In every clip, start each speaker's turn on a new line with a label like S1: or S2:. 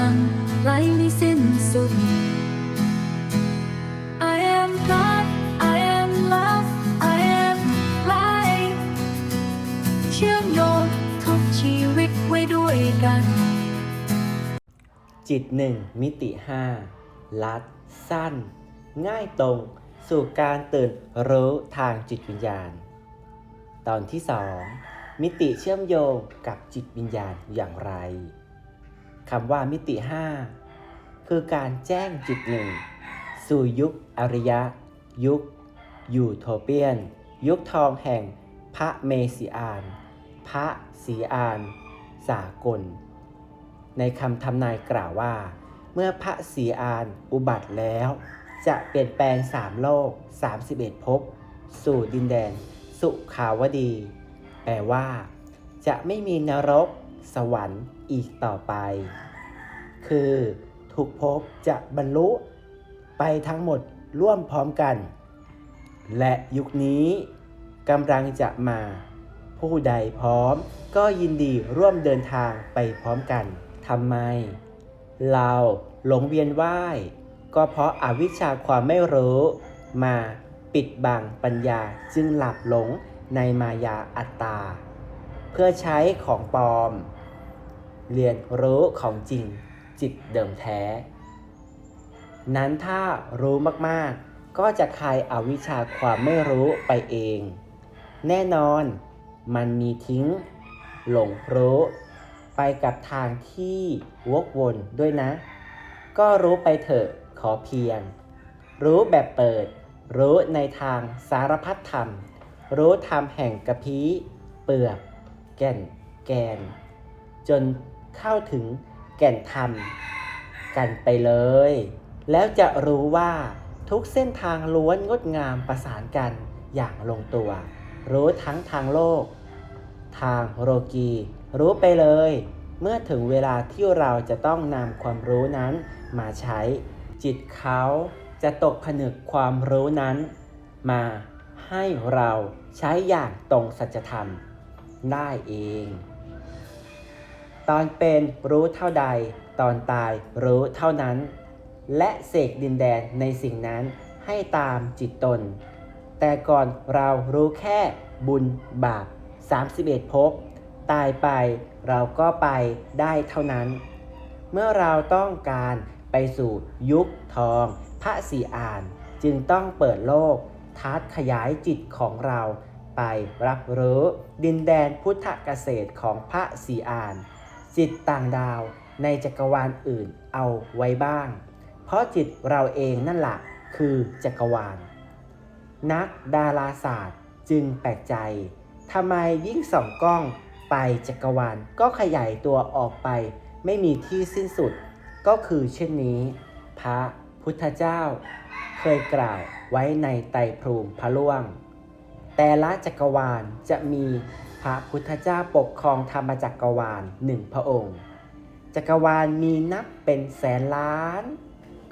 S1: ลังไหลไม่สิ้นสุด I am God I am love I am life เชื่อมโยงทุกชีวิตไว้ด้วยกัน
S2: จิตหนึ่งมิติห้าลัด สั้น ง่ายตรง สู่การตื่นรู้ทางจิตวิญญาณ ตอนที่สองมิติเชื่อมโยงกับจิตวิญญาณอย่างไร คำว่ามิติห้าคือการแจ้งจิตหนึ่งสู่ยุคอริยะ ยุคยูโทเปียน ยุคทองแห่งพระเมสิอาน พระสีอาน สากล ในคำทำนายกล่าวว่า เมื่อพระศีอานอุบัติแล้ว จะเปลี่ยนแปลงสามโลก 31ภพสู่ดินแดน สุขาวดี แปลว่า จะไม่มีนรก สวรรค์อีกต่อไป คือทุกภพจะบรรลุไปทั้งหมดร่วมพร้อมกัน และยุคนี้กำลังจะมา ผู้ใดพร้อมก็ยินดีร่วมเดินทางไปพร้อมกันทำไม เราหลงเวียนว่าย ก็เพราะอาวิชชาความไม่รู้ มาปิดบังปัญญาจึงหลับหลงในมายาอัตตา เพื่อใช้ของปลอม เรียนรู้ของจริงจิตเดิมแท้ นั้นถ้ารู้มากๆ ก็จะคลายอาวิชชาความไม่รู้ไปเอง แน่นอนมันมีทิ้ง หลงรู้ไปกับทางที่วกวนด้วยนะ ก็รู้ไปเถอะขอเพียง รู้แบบเปิด รู้ในทางสารพัดธรรม รู้ธรรมแห่งกระพี้เปลือก แก่น แกน จน เข้าถึงแก่นธรรม กันไปเลย แล้วจะรู้ว่าทุกเส้นทางล้วนงดงามประสานกันอย่างลงตัว รู้ทั้งทางโลก ทางโลกี รู้ไปเลย เมื่อถึงเวลาที่เราจะต้องนำความรู้นั้นมาใช้ จิตเขาจะตกผนึกความรู้นั้น มาให้เราใช้อย่างตรงสัจธรรมได้เอง ตอนเป็นรู้เท่าใด ตอนตายรู้เท่านั้น และเสกดินแดนในสิ่งนั้นให้ตามจิตตน แต่ก่อนเรารู้แค่บุญบาป 31ภพตายไปเราก็ไปได้เท่านั้น เมื่อเราต้องการไปสู่ยุคทอง พระสีอาน จึงต้องเปิดโลก ทัดขยายจิตของเราไปรับรู้ดินแดนพุทธเกษตรของพระสีอาน จิตต่างดาวในจักรวาลอื่นเอาไว้บ้าง เพราะจิตเราเองนั่นแหละคือจักรวาล นักดาราศาสตร์จึงแปลกใจทำไมยิ่งส่องกล้องไปจักรวาลก็ขยายตัวออกไป ไม่มีที่สิ้นสุด ก็คือเช่นนี้ พระพุทธเจ้า เคยกล่าวไว้ในไตรภูมิพระล่วง แต่ละจักรวาลจะมี พระพุทธเจ้าปกครองธรรมจักรวาลหนึ่งพระองค์ จักรวาลมีนับเป็นแสนล้าน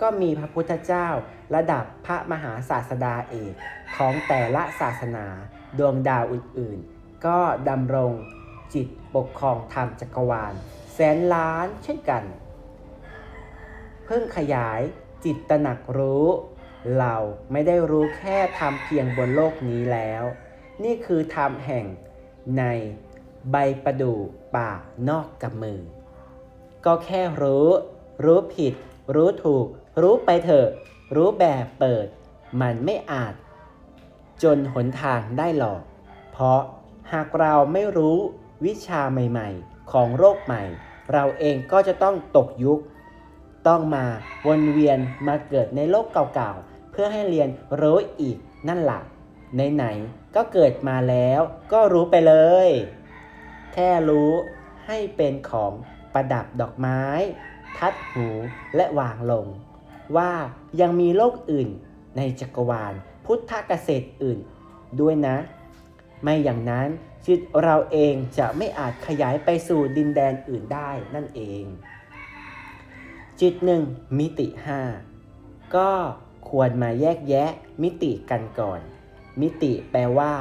S2: ก็มีพระพุทธเจ้าระดับพระมหาศาสดาเอกของแต่ละศาสนาดวงดาวอื่นๆ ก็ดำรงจิตปกครองธรรมจักรวาล แสนล้านเช่นกัน เพิ่งขยายจิตตระหนักรู้ เราไม่ได้รู้แค่ทำเพียงบนโลกนี้แล้ว นี่คือธรรมแห่ง ในใบประดู่ป่านอกกับมือ ก็แค่รู้ รู้ผิด รู้ถูก รู้ไปเถอะ รู้แบบเปิด มันไม่อาจ จนหนทางได้หรอก เพราะหากเราไม่รู้วิชาใหม่ๆ ของโรคใหม่ เราเองก็จะต้องตกยุค ต้องมาวนเวียนมาเกิดในโลกเก่าๆ เพื่อให้เรียนรู้อีกนั่นแหละไหนๆ ก็เกิดมาแล้วก็รู้ไปเลย แค่รู้ให้เป็นของประดับดอกไม้ ทัดหูและวางลง ว่ายังมีโลกอื่นในจักรวาลพุทธเกษตรอื่นด้วยนะ ไม่อย่างนั้นจิตเราเองจะไม่อาจขยายไปสู่ดินแดนอื่นได้นั่นเอง จิตหนึ่งมิติ 5 ก็ควรมาแยกแยะมิติกันก่อน มิติแปลว่า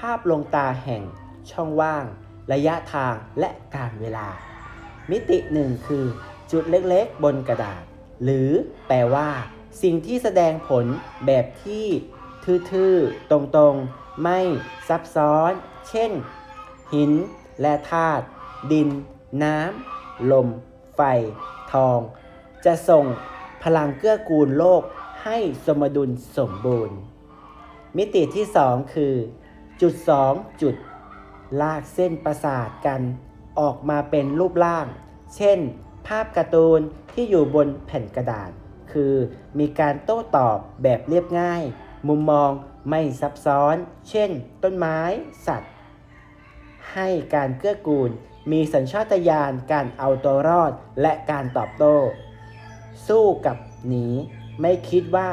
S2: ภาพลงตาแห่ง ช่องว่าง ระยะทางและการเวลา มิติหนึ่งคือ จุดเล็กๆ บนกระดาษ หรือแปลว่า สิ่งที่แสดงผลแบบที่ทื่อๆ ตรงๆ ไม่ซับซ้อน เช่น หิน และธาตุ ดิน น้ำ ลม ไฟ ทอง จะส่งพลังเกื้อกูลโลกให้สมดุลสมบูรณ์ มิติที่ 2 คือ จุด 2 จุด ลากเส้นประสาทกันออกมาเป็นรูปร่าง เช่น ภาพการ์ตูนที่อยู่บนแผ่นกระดาษ คือมีการโต้ตอบแบบเรียบง่าย มุมมองไม่ซับซ้อน เช่น ต้นไม้ สัตว์ ให้การเกื้อกูล มีสัญชาตญาณการเอาตัวรอดและการตอบโต้ สู้กับหนี ไม่คิดว่า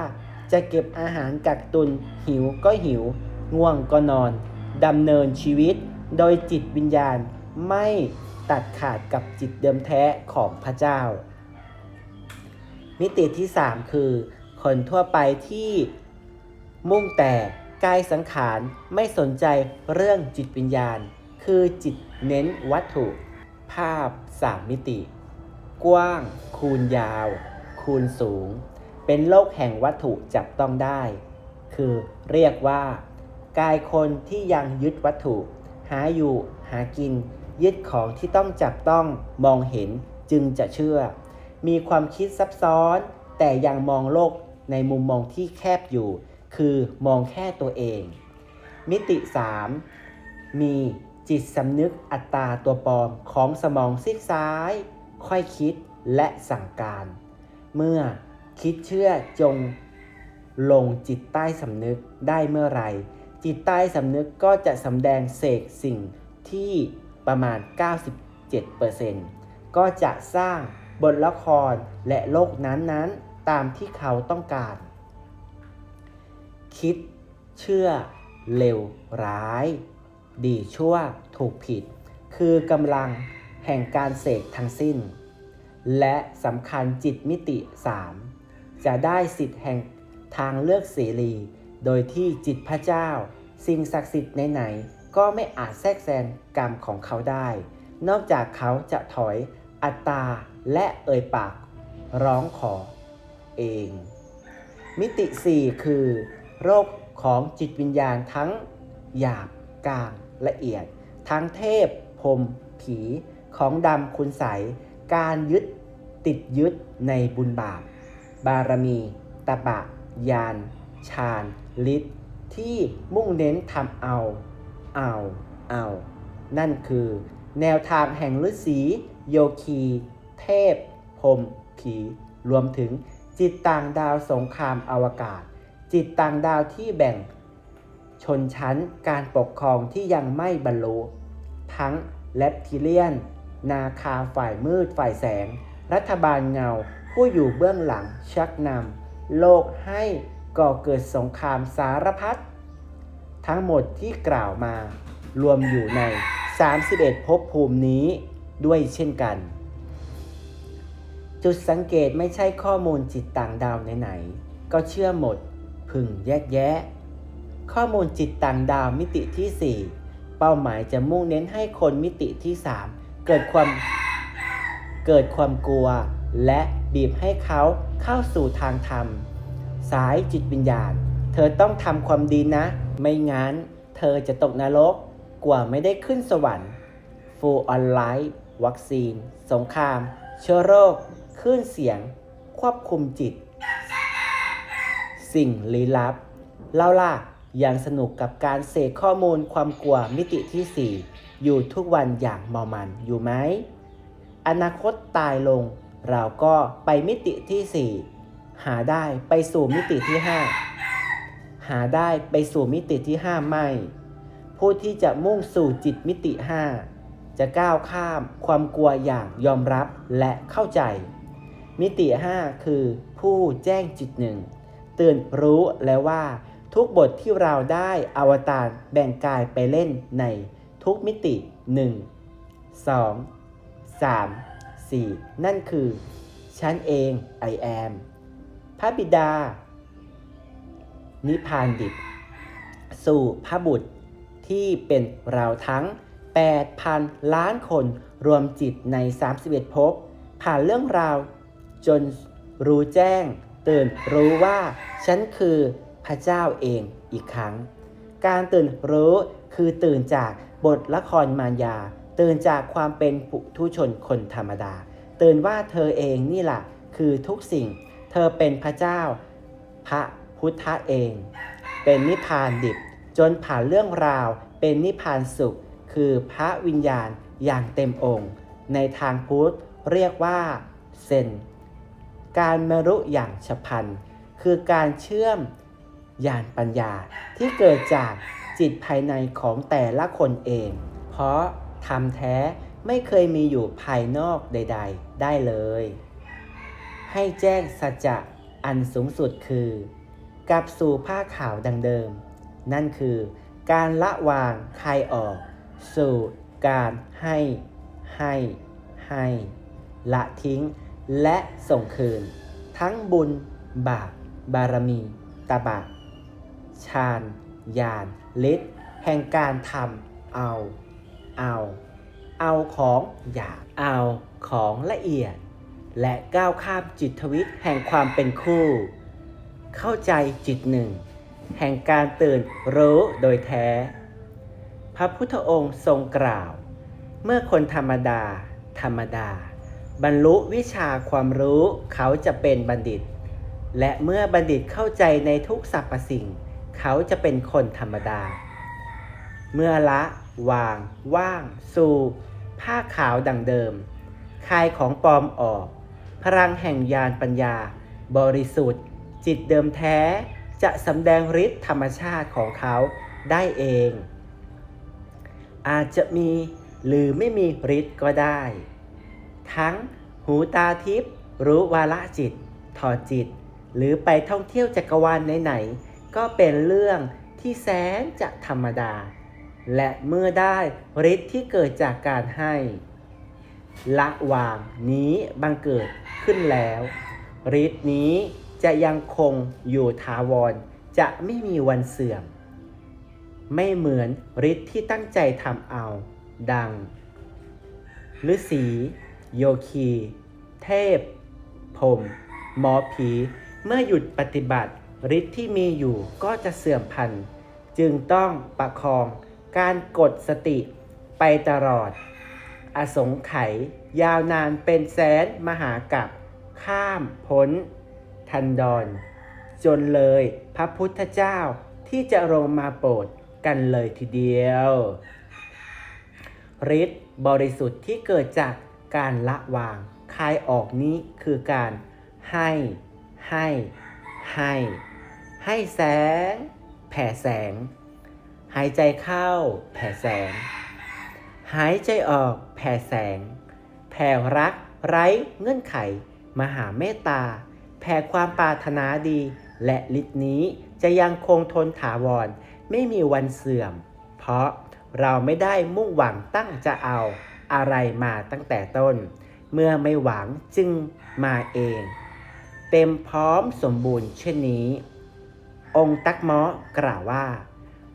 S2: จะเก็บอาหารกักตุน หิวก็หิว ง่วงก็นอนดำเนินชีวิต โดยจิตวิญญาณไม่ตัดขาดกับจิตเดิมแท้ของพระเจ้า มิติที่ 3 คือ คนทั่วไปที่มุ่งแต่กายสังขารไม่สนใจเรื่องจิตวิญญาณ คือจิตเน้นวัตถุ ภาพ 3 มิติ กว้าง คูณยาว คูณสูง เป็นโลกแห่งวัตถุจับต้องได้ คือเรียกว่า กายคนที่ยังยึดวัตถุ หาอยู่หากิน ยึดของที่ต้องจับต้องมองเห็นจึงจะเชื่อ มีความคิดซับซ้อน แต่ยังมองโลกในมุมมองที่แคบอยู่ คือมองแค่ตัวเอง มิติ 3 มีจิตสำนึกอัตตาตัวปลอมของสมองซีกซ้าย ค่อยคิดและสั่งการ เมื่อ คิดเชื่อจงลงจิตใต้สำนึกได้เมื่อไร จิตใต้สำนึกก็จะสำแดงเสกสิ่งที่ประมาณ 97%ก็จะสร้างบทละครและโลกนั้นๆ ตามที่เขาต้องการ คิด เชื่อเลวร้าย ดีชั่ว ถูกผิด คือกำลังแห่งการเสกทั้งสิ้น และสำคัญจิตมิติ 3 จะได้สิทธิ์แห่งทางเลือกเสรี โดยที่จิตพระเจ้า สิ่งศักดิ์สิทธิ์ไหนๆก็ไม่อาจแทรกแซงกรรมของเขาได้ นอกจากเขาจะถอยอัตตาและเอ่ยปาก ร้องขอเอง มิติ 4 คือ โรคของจิตวิญญาณทั้งหยาบกลางละเอียด ทั้งเทพพรมผีของดำคุณใส การยึดติดยึดในบุญบาป บารมีตบะ ยานฌานฤทธิ์ที่มุ่งเน้นทำเอา เอา เอา นั่นคือ แนวทางแห่งฤาษีโยคี เทพพรมผี รวมถึงจิตต่างดาวสงครามอวกาศ จิตต่างดาวที่แบ่ง ชนชั้นการปกครองที่ยังไม่บรรลุ ทั้งแลปทิเลียน นาคาฝ่ายมืดฝ่ายแสง รัฐบาลเงา ผู้อยู่เบื้องหลังชักนำโลกให้ก่อเกิดสงครามสารพัดทั้งหมดที่กล่าวมารวมอยู่ใน 31ภพภูมินี้ด้วยเช่นกัน จุดสังเกตไม่ใช่ข้อมูลจิตต่างดาวไหนๆก็เชื่อหมดพึงแยกแยะ ข้อมูลจิตต่างดาวมิติที่ 4 เป้าหมายจะมุ่งเน้นให้คนมิติที่ 3 เกิดความเกิดความกลัวและ บีบให้เขาเข้าสู่ทางธรรม สายจิตวิญญาณ เธอต้องทำความดีนะ ไม่งั้น เธอจะตกนรกกว่าไม่ได้ขึ้นสวรรค์ฟูลออนไลน์วัคซีน สงคราม เชื้อโรคคลื่นเสียง ควบคุมจิต สิ่งลี้ลับ เล่าล่ะยังสนุกกับการเสกข้อมูลความกลัวมิติที่ 4 อยู่ทุกวันอย่างมามันอยู่ไหม อนาคตตายลง เราก็ไปมิติที่ 4 หาได้ไปสู่มิติที่ 5 หาได้ไปสู่มิติที่ 5 ไม่ ผู้ที่จะมุ่งสู่จิตมิติ 5 จะก้าวข้ามความกลัวอย่างยอมรับและเข้าใจ มิติ 5 คือผู้แจ้งจิตหนึ่งตื่นรู้แล้วว่าทุกบทที่เราได้อวตารแบ่งกายไปเล่นในทุกมิติ 1 2 3 4 นั่นคือ ฉันเอง I am พระบิดา นิพพานดิบ สู่พระบุตรที่เป็นเราทั้ง 8,000 ล้านคนรวมจิตใน 31ภพผ่านเรื่องราว จนรู้แจ้ง ตื่นรู้ว่า ฉันคือพระเจ้าเองอีกครั้ง การตื่นรู้คือตื่นจากบทละครมารยา ตื่นจากความเป็นปุถุชนคนธรรมดา ตื่นว่าเธอเองนี่แหละคือทุกสิ่ง เธอเป็นพระเจ้า พระพุทธเอง เป็นนิพพานดิบ จนผ่านเรื่องราว เป็นนิพพานสุข คือพระวิญญาณอย่างเต็มองค์ ในทางพุทธเรียกว่าเซนการมรุอย่างฉับพลัน คือการเชื่อมญาณปัญญาที่เกิดจากจิตภายในของแต่ละคนเอง เพราะ ธรรมแท้ไม่เคยมีอยู่ภายนอกใด ๆ ได้เลย ให้แจ้งสัจจะอันสูงสุดคือกลับสู่ผ้าขาวดังเดิม นั่นคือการละวางคายออก สู่การให้ ให้ ให้ ละทิ้ง และส่งคืน ทั้งบุญ บาปบารมีตบะฌานญาณฤทธิ์แห่งการทำเอา เอา เอาของหยาบเอาของละเอียด และก้าวข้ามจิตทวิตแห่งความเป็นคู่ เข้าใจจิตหนึ่ง แห่งการตื่นรู้โดยแท้ พระพุทธองค์ทรงกล่าว เมื่อคนธรรมดา ธรรมดา บรรลุวิชาความรู้เขาจะเป็นบัณฑิต และเมื่อบัณฑิตเข้าใจในทุกสรรพสิ่ง เขาจะเป็นคนธรรมดา เมื่อละ วาง ว่าง สู่ ผ้าขาวดังเดิม คายของปลอมออก พลังแห่งญาณปัญญา บริสุทธิ์ จิตเดิมแท้ จะสำแดงฤทธิ์ธรรมชาติของเขาได้เอง อาจจะมีหรือไม่มีฤทธิ์ก็ได้ ทั้งหูตาทิพย์รู้วาระจิต ถอดจิต หรือไปท่องเที่ยวจักรวาลไหนๆก็เป็นเรื่องที่แสนจะธรรมดา และเมื่อได้ฤทธิ์ที่เกิดจากการให้ ละวางนี้บังเกิดขึ้นแล้วฤทธิ์นี้จะยังคงอยู่ถาวรจะไม่มีวันเสื่อม ไม่เหมือนฤทธิ์ที่ตั้งใจทำเอา ดังฤาษีโยคี เทพพรมหมอผี เมื่อหยุดปฏิบัติฤทธิ์ที่มีอยู่ก็จะเสื่อมพันธุ์จึงต้องประคอง การกดสติไปตลอด อสงไขยยาวนานเป็นแสนมหากับข้ามพ้น ทันดอน จนเลยพระพุทธเจ้าที่จะลงมาโปรดกันเลยทีเดียวฤทธิ์บริสุทธิ์ที่เกิดจากการละวางคายออกนี้คือการให้ ให้ ให้ ให้แสง แผ่แสง หายใจเข้า แผ่แสง หายใจออก แผ่แสง แผ่รัก ไร้เงื่อนไข มหาเมตตา แผ่ความปรารถนาดี และฤทธิ์นี้จะยังคงทนถาวร ไม่มีวันเสื่อม เพราะเราไม่ได้มุ่งหวังตั้งจะเอาอะไรมาตั้งแต่ต้น เมื่อไม่หวังจึงมาเอง เต็มพร้อมสมบูรณ์เช่นนี้ องค์ตักมาะกล่าวว่า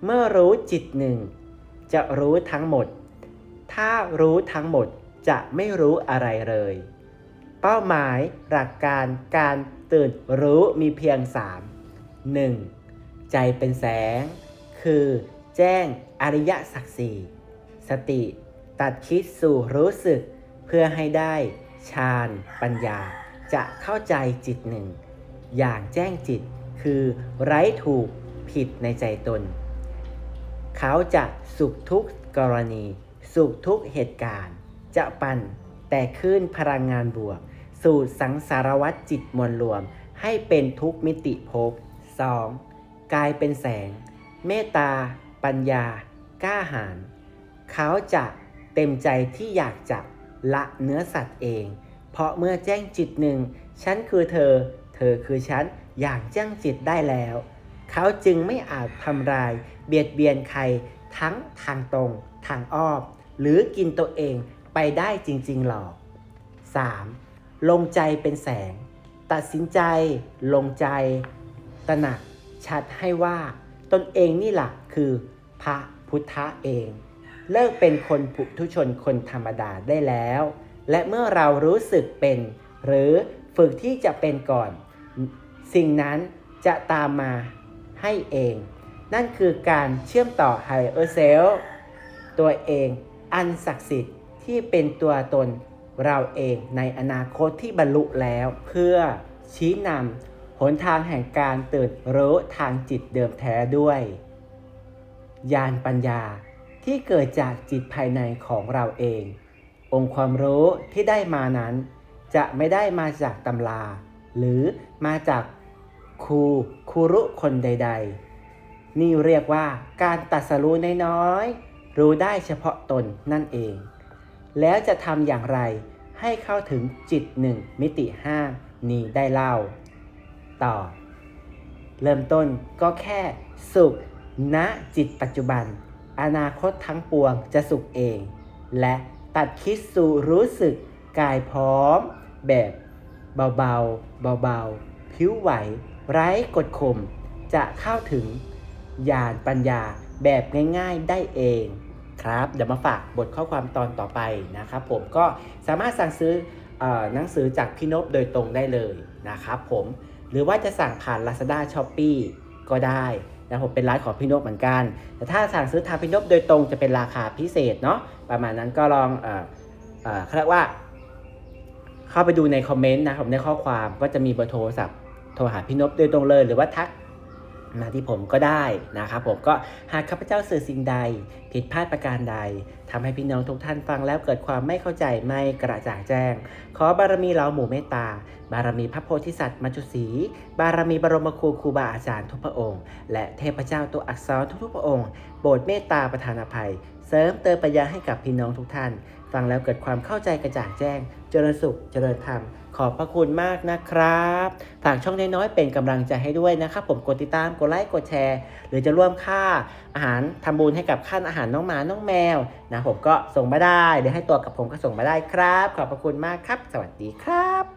S2: เมื่อรู้จิตหนึ่ง จะรู้ทั้งหมด ถ้ารู้ทั้งหมดจะไม่รู้อะไรเลย เป้าหมายหลักการการตื่นรู้มีเพียง 3 1. ใจเป็นแสง คือแจ้งอริยสัจสี่สติตัดคิดสู่รู้สึก เพื่อให้ได้ฌานปัญญา จะเข้าใจจิตหนึ่ง อย่างแจ้งจิตคือไร้ถูกผิดในใจตน เขาจะสุขทุกกรณี สุขทุกเหตุการณ์ จะปั่นแต่ขึ้นพลังงานบวก สู่สังสารวัตจิตมวลรวม ให้เป็นทุกมิติภพ 2. กลายเป็นแสง เมตตา ปัญญา กล้าหาญเขาจะเต็มใจที่อยากจะละเนื้อสัตว์เอง เพราะเมื่อแจ้งจิตหนึ่ง ฉันคือเธอ เธอคือฉัน อย่างแจ้งจิตได้แล้ว เขาจึงไม่อาจทำลาย เบียดเบียนใครทั้งทางตรง ทางอ้อม หรือกินตัวเองไปได้จริงๆหรอก 3. ลงใจเป็นแสง ตัดสินใจ ลงใจ ตระหนัก ชัดให้ว่า ตนเองนี่แหละคือ พระพุทธะเอง เลิกเป็นคนปุถุชนคนธรรมดาได้แล้ว และเมื่อเรารู้สึกเป็น หรือฝึกที่จะเป็นก่อน สิ่งนั้นจะตามมา ให้เอง นั่นคือการเชื่อมต่อ higher self ตัวเองอันศักดิ์สิทธิ์ที่เป็นตัวตนเราเองในอนาคตที่บรรลุแล้ว เพื่อชี้นำหนทางแห่งการตื่นรู้ทางจิตเดิมแท้ด้วย ญาณปัญญาที่เกิดจากจิตภายในของเราเอง องค์ความรู้ที่ได้มานั้น จะไม่ได้มาจากตำรา หรือมาจาก ครูครูรุคนใด ๆ นี่เรียกว่าการตัดสรู้น้อยๆรู้ได้เฉพาะตนนั่นเอง แล้วจะทำอย่างไรให้เข้าถึงจิตหนึ่งมิติห้านี้ได้เล่า ต่อ เริ่มต้นก็แค่สุขณจิตปัจจุบัน อนาคตทั้งปวงจะสุขเอง และตัดคิดสู่รู้สึกกายพร้อมแบบเบาๆ เบาๆ ผิวไหว ไร้กดข่มจะเข้าถึงญาณปัญญาแบบง่ายๆได้เองครับเดี๋ยวมาฝากบทข้อความตอนต่อไปนะครับผมก็สามารถสั่งซื้ออหนังสือจากพี่นพโดยตรงได้เลยนะครับผมหรือว่าจะสั่งผ่าน Lazada s h o p e e ก็ได้นะผมเป็นร้านของพี่นพเหมือนกัน แต่ถ้าสั่งซื้อทางพี่นพโดยตรงจะเป็นราคาพิเศษเนาะประมาณนั้นก็ลองเออเออเขาเรียกว่า เข้าไปดูในคอมเมนต์นะครับในข้อความก็จะมีเบอร์โทรศัพท์ โทรหาพี่นพโดยตรงเลยหรือว่าทักมาที่ผมก็ได้นะครับผมก็หากข้าพเจ้าสื่อสิ่งใด ผิดพลาดประการใดทำให้พี่น้องทุกท่านฟังแล้วเกิดความไม่เข้าใจไม่กระจ่างแจ้ง ขอบารมีเราหมู่เมตตา บารมีพระโพธิสัตว์มัจจุศรีบารมีบรมครูครูบาอาจารย์ทุกพระองค์ และเทพเจ้าตัวอักษรทุกๆพระองค์โปรดเมตตาประทานอภัย เสริมเติมปัญญาให้กับพี่น้องทุกท่าน ฟังแล้วเกิดความเข้าใจกระจ่างแจ้ง เจริญสุข เจริญธรรม ขอบพระคุณมากนะครับฝากช่องน้อยๆเป็นกำลังใจให้ด้วยนะครับ ผมกดติดตาม กดไลค์ กดแชร์ หรือจะร่วมค่าอาหารทำบุญให้กับค่าอาหารน้องหมา น้องแมวนะผมก็ส่งมาได้ เดี๋ยวให้ตัวกับผมก็ส่งมาได้ครับ ขอบพระคุณมากครับ สวัสดีครับ